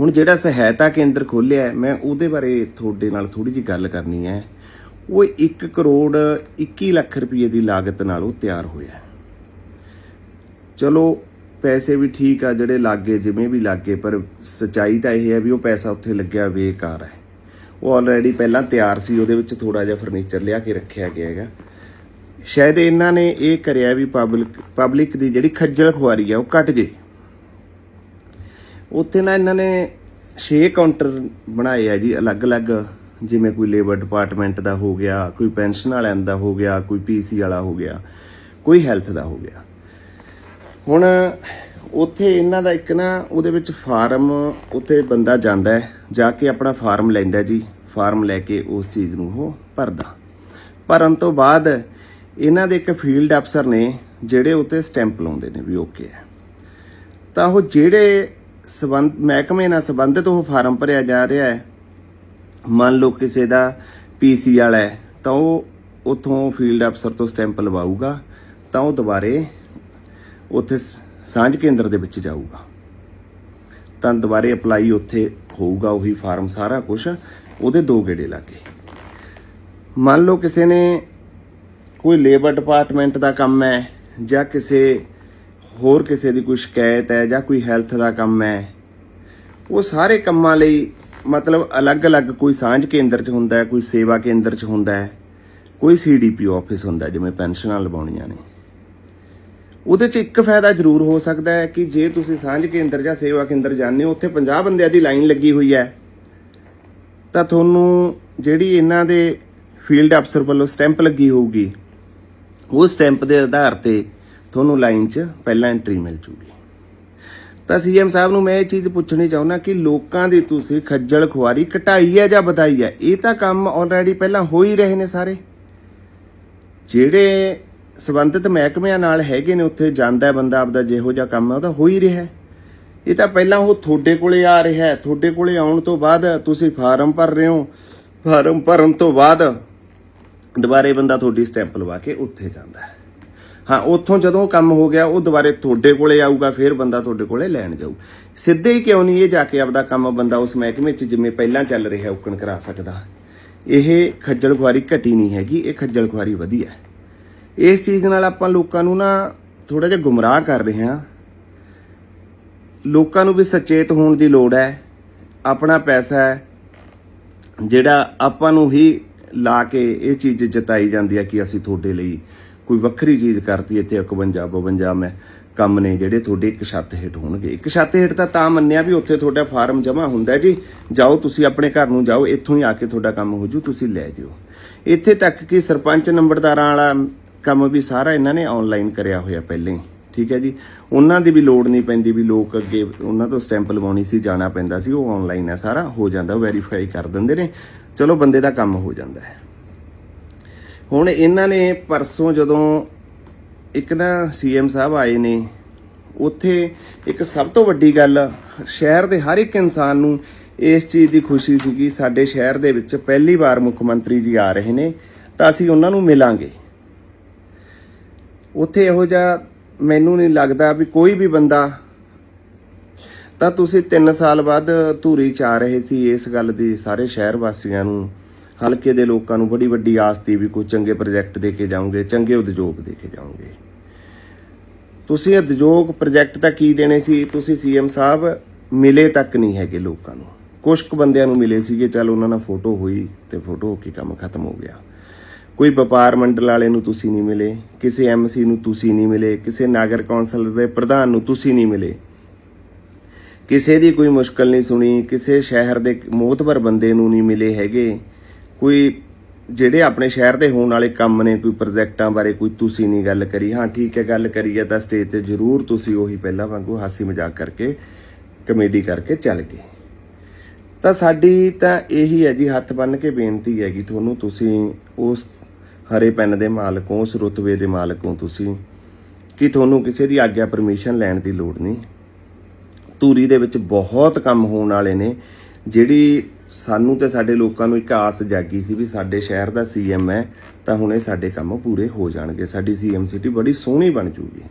ਹੁਣ ਜਿਹੜਾ ਸਹਾਇਤਾ ਕੇਂਦਰ ਖੋਲਿਆ ਮੈਂ ਉਹਦੇ ਬਾਰੇ ਤੁਹਾਡੇ ਨਾਲ ਥੋੜੀ ਜਿਹੀ ਗੱਲ ਕਰਨੀ ਹੈ। ਉਹ 1 ਕਰੋੜ 21 ਲੱਖ ਰੁਪਏ ਦੀ ਲਾਗਤ ਨਾਲ ਉਹ ਤਿਆਰ ਹੋਇਆ ਚਲੋ, ਪੈਸੇ ਵੀ ਠੀਕ ਆ, ਜਿਹੜੇ ਲੱਗੇ ਜਿਵੇਂ ਵੀ ਲੱਗੇ, ਪਰ ਸਚਾਈ ਤਾਂ ਇਹ ਹੈ ਵੀ ਉਹ ਪੈਸਾ ਉੱਥੇ ਲੱਗਿਆ ਬੇਕਾਰ ਹੈ। ਉਹ ਆਲਰੇਡੀ ਪਹਿਲਾਂ ਤਿਆਰ ਸੀ, ਉਹਦੇ ਵਿੱਚ ਥੋੜਾ ਜਿਹਾ ਫਰਨੀਚਰ ਲਿਆ ਕੇ ਰੱਖਿਆ ਗਿਆ ਹੈਗਾ। ਸ਼ਾਇਦ ਇਹਨਾਂ ਨੇ ਇਹ ਕਰਿਆ ਵੀ ਪਬਲਿਕ ਪਬਲਿਕ ਦੀ ਜਿਹੜੀ ਖੱਜਲ ਖੁਆਰੀ ਆ, ਉਹ ਘਟ ਜੇ। ਉੱਥੇ ਨਾ ਇਹਨਾਂ ਨੇ 6 ਕਾਊਂਟਰ ਬਣਾਏ ਆ ਜੀ, ਅਲੱਗ-ਅਲੱਗ। ਜਿਵੇਂ ਕੋਈ ਲੇਬਰ ਡਿਪਾਰਟਮੈਂਟ ਦਾ ਹੋ ਗਿਆ, ਕੋਈ ਪੈਨਸ਼ਨ ਵਾਲਿਆਂ ਦਾ ਹੋ ਗਿਆ, ਕੋਈ ਪੀਸੀ ਵਾਲਾ ਹੋ ਗਿਆ, ਕੋਈ ਹੈਲਥ ਦਾ ਹੋ ਗਿਆ। ਹੁਣ ਉੱਥੇ ਇਹਨਾਂ ਦਾ ਇੱਕ ਨਾ, ਉਹਦੇ ਵਿੱਚ ਫਾਰਮ ਉੱਥੇ ਬੰਦਾ ਜਾਂਦਾ ਹੈ, ਜਾ ਕੇ ਆਪਣਾ ਫਾਰਮ ਲੈਂਦਾ ਜੀ ਫਾਰਮ ਲੈ ਕੇ ਉਸ ਚੀਜ਼ ਨੂੰ ਉਹ ਭਰਦਾ। ਭਰਨ ਤੋਂ ਬਾਅਦ ਇਹਨਾਂ ਦੇ ਇੱਕ ਫੀਲਡ ਅਫਸਰ ਨੇ, ਜਿਹੜੇ ਉੱਤੇ ਸਟੈਂਪ ਲਾਉਂਦੇ ਨੇ ਵੀ ਓਕੇ ਹੈ। ਤਾਂ ਉਹ ਜਿਹੜੇ ਸਬੰਧ, ਮਹਿਕਮੇ ਨਾਲ ਸੰਬੰਧਿਤ ਉਹ ਫਾਰਮ ਭਰਿਆ ਜਾ ਰਿਹਾ ਹੈ। ਮੰਨ ਲਓ ਕਿਸੇ ਦਾ ਪੀਸੀ ਵਾਲਾ ਹੈ, ਤਾਂ ਉਹ ਉਥੋਂ ਫੀਲਡ ਅਫਸਰ ਤੋਂ ਸਟੈਂਪ ਲਵਾਊਗਾ, ਤਾਂ ਉਹ ਦੁਬਾਰੇ ਉੱਥੇ ਸ- ਸਾਂਝ ਕੇਂਦਰ ਦੇ ਵਿੱਚ ਜਾਊਗਾ। ਤਾਂ ਦੁਬਾਰੇ ਅਪਲਾਈ ਉੱਥੇ ਹੋਊਗਾ, ਉਹੀ ਫਾਰਮ ਸਾਰਾ ਕੁਝ ਉਹਦੇ ਦੋ ਗੇੜੇ ਲੱਗੇ। ਮੰਨ ਲਓ ਕਿਸੇ ਨੇ ਕੋਈ ਲੇਬਰ ਡਿਪਾਰਟਮੈਂਟ ਦਾ ਕੰਮ ਹੈ ਜਾਂ ਕਿਸੇ ਹੋਰ ਕਿਸੇ ਦੀ ਕੋਈ ਸ਼ਿਕਾਇਤ ਹੈ ਜਾਂ ਕੋਈ ਹੈਲਥ ਦਾ ਕੰਮ ਹੈ, ਉਹ ਸਾਰੇ ਕੰਮਾਂ ਲਈ ਮਤਲਬ ਅਲੱਗ-ਅਲੱਗ ਕੋਈ ਸਾਂਝ ਕੇਂਦਰ 'ਚ ਹੁੰਦਾ ਹੈ, ਕੋਈ ਸੇਵਾ ਕੇਂਦਰ 'ਚ ਹੁੰਦਾ ਹੈ, ਕੋਈ ਸੀਡੀਪੀਓ ਆਫਿਸ ਹੁੰਦਾ ਜਿਵੇਂ ਪੈਨਸ਼ਨਾਂ ਲਵਾਉਣੀਆਂ ਨੇ। ਉਹਦੇ 'ਚ ਇੱਕ ਫਾਇਦਾ ਜ਼ਰੂਰ ਹੋ ਸਕਦਾ ਹੈ ਕਿ ਜੇ ਤੁਸੀਂ ਸਾਂਝ ਕੇਂਦਰ ਜਾਂ ਸੇਵਾ ਕੇਂਦਰ ਜਾਂਦੇ ਹੋ, ਉੱਥੇ 50 ਬੰਦਿਆਂ ਦੀ ਲਾਈਨ ਲੱਗੀ ਹੋਈ ਹੈ, ਤਾਂ ਤੁਹਾਨੂੰ ਜਿਹੜੀ ਇਹਨਾਂ ਦੇ ਫੀਲਡ ਅਫਸਰ ਵੱਲੋਂ ਸਟੈਂਪ ਲੱਗੀ ਹੋਊਗੀ, ਉਹ ਸਟੈਂਪ ਦੇ ਆਧਾਰ ਤੇ ਤੁਹਾਨੂੰ ਲਾਈਨ 'ਚ ਪਹਿਲਾਂ ਐਂਟਰੀ ਮਿਲ ਜੂਗੀ। ਤਾਂ ਸੀਐਮ ਸਾਹਿਬ ਨੂੰ ਮੈਂ ਇਹ ਚੀਜ਼ ਪੁੱਛਣੀ ਚਾਹੁੰਦਾ ਕਿ ਲੋਕਾਂ ਦੀ ਤੁਸੀਂ ਖੱਜਲ ਖੁਆਰੀ ਘਟਾਈ ਹੈ ਜਾਂ ਵਧਾਈ ਹੈ? ਇਹ ਤਾਂ ਕੰਮ ਆਲਰੇਡੀ ਪਹਿਲਾਂ ਹੋ ਹੀ ਰਹੇ ਨੇ ਸਾਰੇ। ਜਿਹੜੇ ਸਬੰਧਿਤ ਮਹਿਕਮਿਆਂ ਨਾਲ ਹੈਗੇ ਨੇ, ਉੱਥੇ ਜਾਂਦਾ ਬੰਦਾ ਆਪਦਾ ਜਿਹੋ ਜਿਹਾ ਕੰਮ ਹੈ ਉਹਦਾ ਹੋ ਹੀ ਰਿਹਾ ਇਹ ਤਾਂ ਪਹਿਲਾਂ ਉਹ ਤੁਹਾਡੇ ਕੋਲੇ ਆ ਰਿਹਾ ਹੈ। ਤੁਹਾਡੇ ਕੋਲੇ ਆਉਣ ਤੋਂ ਬਾਅਦ ਤੁਸੀਂ ਫਾਰਮ ਭਰ ਰਹੇ ਹੋ। ਫਾਰਮ ਭਰਨ ਤੋਂ ਬਾਅਦ ਦੁਬਾਰੇ ਬੰਦਾ ਤੁਹਾਡੀ ਸਟੈਂਪ ਲਵਾ ਕੇ ਉੱਥੇ ਜਾਂਦਾ ਹੈ। ਹਾਂ, ਉੱਥੋਂ ਜਦੋਂ ਕੰਮ ਹੋ ਗਿਆ, ਉਹ ਦੁਬਾਰੇ ਤੁਹਾਡੇ ਕੋਲੇ ਆਊਗਾ, ਫਿਰ ਬੰਦਾ ਤੁਹਾਡੇ ਕੋਲੇ ਲੈਣ ਜਾਊ। ਸਿੱਧੇ ਹੀ ਕਿਉਂ ਨਹੀਂ ਇਹ ਜਾ ਕੇ ਆਪਦਾ ਕੰਮ ਬੰਦਾ ਉਸ ਮਹਿਕਮੇ 'ਚ ਜਿਵੇਂ ਪਹਿਲਾਂ ਚੱਲ ਰਿਹਾ, ਉਕਣ ਕਰਾ ਸਕਦਾ। ਇਹ ਖੱਜਲ ਖੁਆਰੀ ਘਟੀ ਨਹੀਂ ਹੈਗੀ, ਇਹ ਖੱਜਲ ਖੁਆਰੀ ਵਧੀਆ ਇਸ ਚੀਜ਼ ਨਾਲ ਆਪਾਂ ਲੋਕਾਂ ਨੂੰ ਨਾ ਥੋੜਾ ਜਿਹਾ ਗੁੰਮਰਾਹ ਕਰ ਰਹੇ ਹਾਂ। ਲੋਕਾਂ ਨੂੰ ਵੀ ਸੁਚੇਤ ਹੋਣ ਦੀ ਲੋੜ ਹੈ। ਆਪਣਾ ਪੈਸਾ ਹੈ, ਜਿਹੜਾ ਆਪਾਂ ਨੂੰ ਹੀ ਲਾ ਕੇ ਇਹ ਚੀਜ਼ ਜਤਾਈ ਜਾਂਦੀ ਹੈ ਕਿ ਅਸੀਂ ਤੁਹਾਡੇ ਲਈ ਕੋਈ ਵੱਖਰੀ ਚੀਜ਼ ਕਰਤੀ ਇੱਥੇ 51 52 ਮੈਂ ਕੰਮ ਨੇ ਜਿਹੜੇ ਤੁਹਾਡੇ ਇੱਕ ਛੱਤ ਹੇਠ ਹੋਣਗੇ। ਇੱਕ ਛੱਤ ਹੇਠ ਤਾਂ ਤਾਂ ਮੰਨਿਆ ਵੀ ਉੱਥੇ ਤੁਹਾਡਾ ਫਾਰਮ ਜਮ੍ਹਾਂ ਹੁੰਦਾ ਜੀ। ਜਾਓ ਤੁਸੀਂ ਆਪਣੇ ਘਰ ਨੂੰ ਜਾਓ, ਇੱਥੋਂ ਹੀ ਆ ਕੇ ਤੁਹਾਡਾ ਕੰਮ ਹੋ ਜੂ, ਤੁਸੀਂ ਲੈ ਜਿਓ। ਇੱਥੇ ਤੱਕ ਕਿ ਸਰਪੰਚ ਨੰਬਰਦਾਰਾਂ ਵਾਲਾ ਕੰਮ ਵੀ ਸਾਰਾ ਇਹਨਾਂ ਨੇ ਆਨਲਾਈਨ ਕਰਿਆ ਹੋਇਆ ਪਹਿਲਾਂ ਹੀ, ਠੀਕ ਹੈ ਜੀ। ਉਹਨਾਂ ਦੀ ਵੀ ਲੋੜ ਨਹੀਂ ਪੈਂਦੀ ਵੀ ਲੋਕ ਅੱਗੇ, ਉਹਨਾਂ ਤੋਂ ਸਟੈਂਪ ਲਵਾਉਣੀ ਸੀ, ਜਾਣਾ ਪੈਂਦਾ ਸੀ, ਉਹ ਆਨਲਾਈਨ ਹੈ ਸਾਰਾ, ਹੋ ਜਾਂਦਾ ਵੈਰੀਫਾਈ ਕਰ ਦਿੰਦੇ ਨੇ। ਚਲੋ ਬੰਦੇ ਦਾ ਕੰਮ ਹੋ ਜਾਂਦਾ ਹੈ। ਹੁਣ ਇਹਨਾਂ ਨੇ ਪਰਸੋਂ ਜਦੋਂ ਇੱਕ ਨਾ ਸੀਐਮ ਸਾਹਿਬ ਆਏ ਨੇ, ਉੱਥੇ ਇੱਕ ਸਭ ਤੋਂ ਵੱਡੀ ਗੱਲ, ਸ਼ਹਿਰ ਦੇ ਹਰ ਇੱਕ ਇਨਸਾਨ ਨੂੰ ਇਸ ਚੀਜ਼ ਦੀ ਖੁਸ਼ੀ ਸੀ ਕਿ ਸਾਡੇ ਸ਼ਹਿਰ ਦੇ ਵਿੱਚ ਪਹਿਲੀ ਵਾਰ ਮੁੱਖ ਮੰਤਰੀ ਜੀ ਆ ਰਹੇ ਨੇ, ਤਾਂ ਅਸੀਂ ਉਹਨਾਂ ਨੂੰ ਮਿਲਾਂਗੇ। ਉੱਥੇ ਇਹੋ ਜਿਹਾ ਮੈਨੂੰ ਨਹੀਂ ਲੱਗਦਾ ਵੀ ਕੋਈ ਵੀ ਬੰਦਾ, ਤਾਂ ਤੁਸੀਂ 3 ਸਾਲ ਬਾਅਦ ਧੂਰੀ ਚ ਆ ਰਹੇ ਸੀ ਇਸ ਗੱਲ ਦੀ ਸਾਰੇ ਸ਼ਹਿਰ ਵਾਸੀਆਂ ਨੂੰ। ਹਲਕੇ ਦੇ ਲੋਕਾਂ ਨੂੰ ਬੜੀ ਵੱਡੀ ਆਸ ਸੀ ਵੀ ਕੋਈ ਚੰਗੇ ਪ੍ਰੋਜੈਕਟ ਦੇ ਕੇ ਜਾਓਗੇ ਚੰਗੇ ਉਦਯੋਗ ਦੇ ਕੇ ਜਾਓਗੇ ਤੁਸੀਂ ਉਦਯੋਗ ਪ੍ਰੋਜੈਕਟ ਤਾਂ ਕੀ ਦੇਣੇ ਸੀ? ਤੁਸੀਂ ਸੀਐਮ ਸਾਹਿਬ ਮਿਲੇ ਤੱਕ ਨਹੀਂ ਹੈਗੇ ਲੋਕਾਂ ਨੂੰ। ਕੁਝ ਕੁ ਬੰਦਿਆਂ ਨੂੰ ਮਿਲੇ ਸੀਗੇ, ਚਲ ਉਹਨਾਂ ਨਾਲ ਫੋਟੋ ਹੋਈ ਤੇ ਫੋਟੋ ਹੋ ਕੇ ਕੰਮ ਖਤਮ ਹੋ ਗਿਆ। ਕੋਈ ਵਪਾਰ ਮੰਡਲ ਵਾਲੇ ਨੂੰ ਤੁਸੀਂ ਨਹੀਂ ਮਿਲੇ, ਕਿਸੇ ਐਮਸੀ ਨੂੰ ਤੁਸੀਂ ਨਹੀਂ ਮਿਲੇ, ਕਿਸੇ ਨਾਗਰ ਕੌਂਸਲ ਦੇ ਪ੍ਰਧਾਨ ਨੂੰ ਤੁਸੀਂ ਨਹੀਂ ਮਿਲੇ। ਕਿਸੇ ਦੀ ਕੋਈ ਮੁਸ਼ਕਲ ਨਹੀਂ ਸੁਣੀ, ਕਿਸੇ ਸ਼ਹਿਰ ਦੇ ਮੋਤਬਰ ਬੰਦੇ ਨੂੰ ਨਹੀਂ ਮਿਲੇ ਹੈਗੇ। ਕੋਈ ਜਿਹੜੇ ਆਪਣੇ ਸ਼ਹਿਰ ਦੇ ਹੋਣ ਵਾਲੇ ਕੰਮ ਨੇ, ਕੋਈ ਪ੍ਰੋਜੈਕਟਾਂ ਬਾਰੇ ਕੋਈ ਤੁਸੀਂ ਨਹੀਂ ਗੱਲ ਕਰੀ। ਹਾਂ, ਠੀਕ ਹੈ, ਗੱਲ ਕਰੀ ਹੈ ਤਾਂ ਸਟੇਜ ਤੇ ਜ਼ਰੂਰ ਤੁਸੀਂ ਉਹੀ ਪਹਿਲਾਂ ਵਾਂਗੂ ਹਾਸੀ ਮਜ਼ਾਕ ਕਰਕੇ ਕਮੇਡੀ ਕਰਕੇ ਚੱਲ ਗਏ। ਤਾਂ ਸਾਡੀ ਤਾਂ ਇਹੀ ਹੈ ਜੀ, ਹੱਥ ਬੰਨ ਕੇ ਬੇਨਤੀ ਹੈਗੀ ਤੁਹਾਨੂੰ, ਤੁਸੀਂ ਉਸ ਹਰੇ ਪੈਨ ਦੇ ਮਾਲਕ ਹੋ, ਉਸ ਰੁਤਬੇ ਦੇ ਮਾਲਕ ਹੋ ਤੁਸੀਂ, ਕਿ ਤੁਹਾਨੂੰ ਕਿਸੇ ਦੀ ਆਗਿਆ ਪਰਮਿਸ਼ਨ ਲੈਣ ਦੀ ਲੋੜ ਨਹੀਂ। ਧੂਰੀ ਦੇ ਵਿੱਚ ਬਹੁਤ ਕੰਮ ਹੋਣ ਵਾਲੇ ਨੇ, ਜਿਹੜੀ ਸਾਨੂੰ ਤੇ ਸਾਡੇ ਲੋਕਾਂ ਨੂੰ ਇੱਕ ਆਸ ਜਾਗੀ ਸੀ ਵੀ ਸਾਡੇ ਸ਼ਹਿਰ ਦਾ ਸੀਐਮ ਹੈ ਤਾਂ ਹੁਣ ਇਹ ਸਾਡੇ ਕੰਮ ਪੂਰੇ ਹੋ ਜਾਣਗੇ। ਸਾਡੀ ਸੀਐਮ ਸਿਟੀ ਬੜੀ ਸੋਹਣੀ ਬਣ ਜੂਗੀ।